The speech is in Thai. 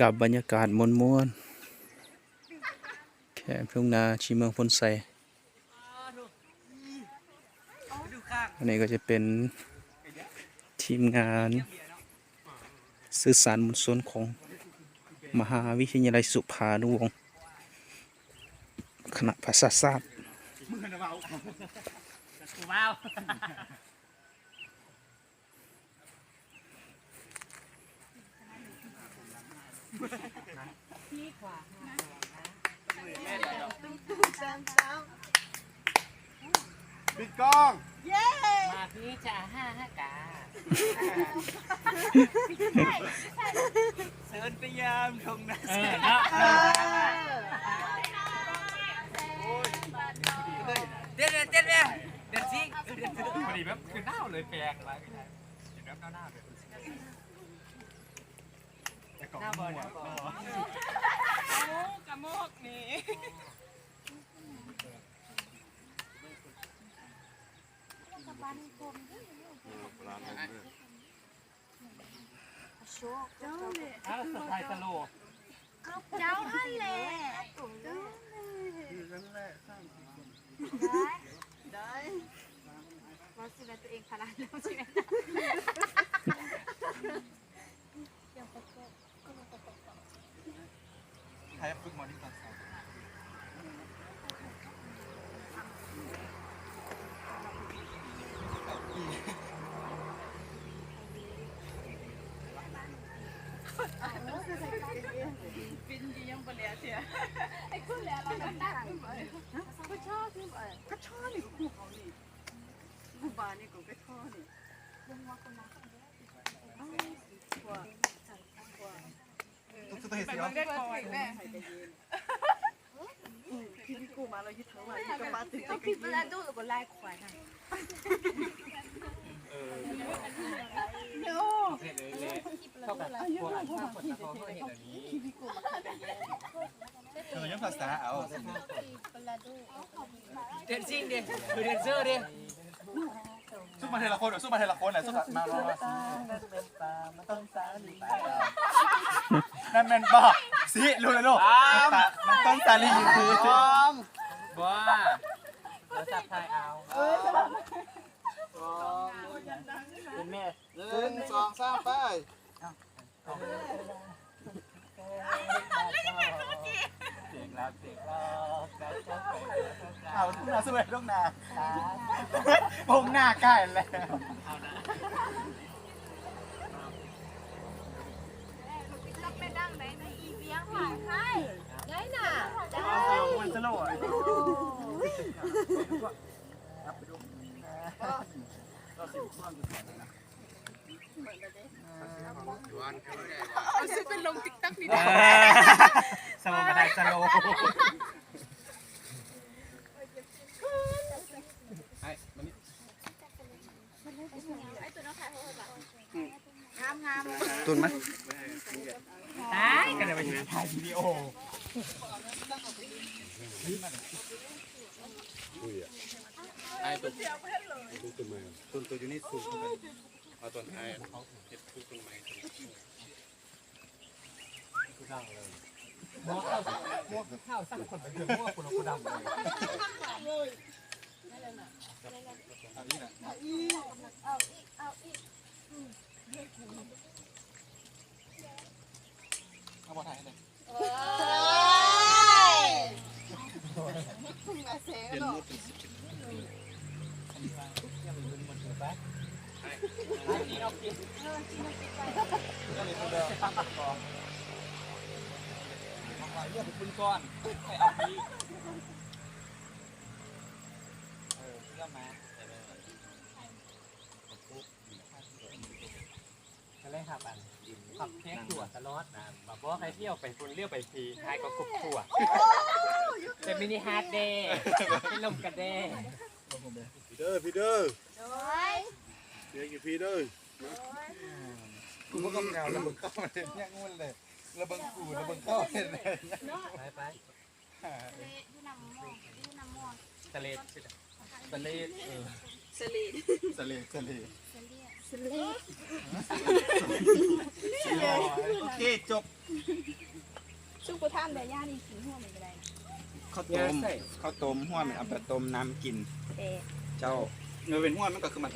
กับบรรยากาศมวนมวนแคมป์ทุ่งนาชีเมืองพนไซอันนี้ก็จะเป็นทีมงานสื่อสารมวลชนของมหาวิทยาลัยสุภานุวงศ์คณะภาษาศาสตร์ ว้าว ปิดกล้อง มาพี่จะห้าห้ากาเสินพยายามทงนะเออเนาะเด็ดเด็ดเด็ดเลยเด็ดซิเด็ดพอดีแบบคือหน้าเลยแปลกอะไรไม่ได้เห็นแบบหน้าเลยหน้าบอล เนี่ยอ้าวสไตล์ตลกเจ้าฮันแหละได้ได้ว่าสิเป็นตัวเองพลังแล้วใช่ไหม ใครฝึกมอนิเตอร์ก็ชอบคือเออก็ชอบนี่คู่เขานี่คู่บานนี่ก็ชอบนี่ทุกตัวเห็นสิ ได้คอยแม่พี่พี่กูมาเรายึดทั้งวันก็มาตื่นก็ผิดเวลาดูแล้วก็ไล่ควายนะเห็นเลยเลยเข้ากับพวกอันข้าวคนตะโกนเห็นแบบนี้พี่กูมาขายได้ยังเออยังภาษาเอาเดนซิ่งดิคือเดนเซอร์ดิสู้ มาเทละคนสู้มาเทละคนอะสู้มามามานั่นแมนบอกสิรู้เลยลูกมันต้องซาลีคือบ้าแล้วจับทายเอาเป็นแม่หนึ่งสองสามไป เอาทุกนาสู้เลยทุกนาพงหน้าใกล้แล้วรับไม่ดังไหนในอีเบียงผ่านให้ได้น่ะได้มันสโลว์ซื้อเป็นลงติ๊กต็อกนี่สโลก ระไดสโลงามงามตุนไหมตายกันเลยไปอยู่ถ่ายวิดีโอไอ้ตุนตุนมาตุนตัวอยู่นี่สูงเอาต้นไอ้เขาเห็ดทุกต้นไม้มัวข้าวมัวข้าวสร้างคนเป็นเดือมัวคนละคนดำเลยเอาบอถ่ายให้เลยเอ้ยเดี๋ยวมุดเป็นสิบเลือ กคุณก้อนไปเอาพี่เออเลือกมาก็เลยขับอันขับแค่ถั่วตลอดนะบอกว่าใครเที่ยวไปคุณเลี้ยวไปทีทายก็กรุบถั่วเป็นมินิฮาร์ดเดย์เป็นลมกระเดย์พี่เด้อพี่เด้อโอ้ยเดี๋ยวกี่พี่เด้อกูก็กำเงาแล้วมึงเข้ามาเห็นเนี่ยงุ่นเลย แล้วบังกูแล้วบังเข้าเห็นเลยไปไปยูนำม่วงยูนำม่วงทะเลทะเลเออสลีดสเลสเลเสลียสลีโอเคจบซุปกระท่ามแต่ย่านี่กินหัวมันก็ได้ข้าวต้มข้าวต้มหัวมันเอาไปต้มน้ำกินเอ๊ะเจ้าเนื้อเป็นหัวมันก็คือมัน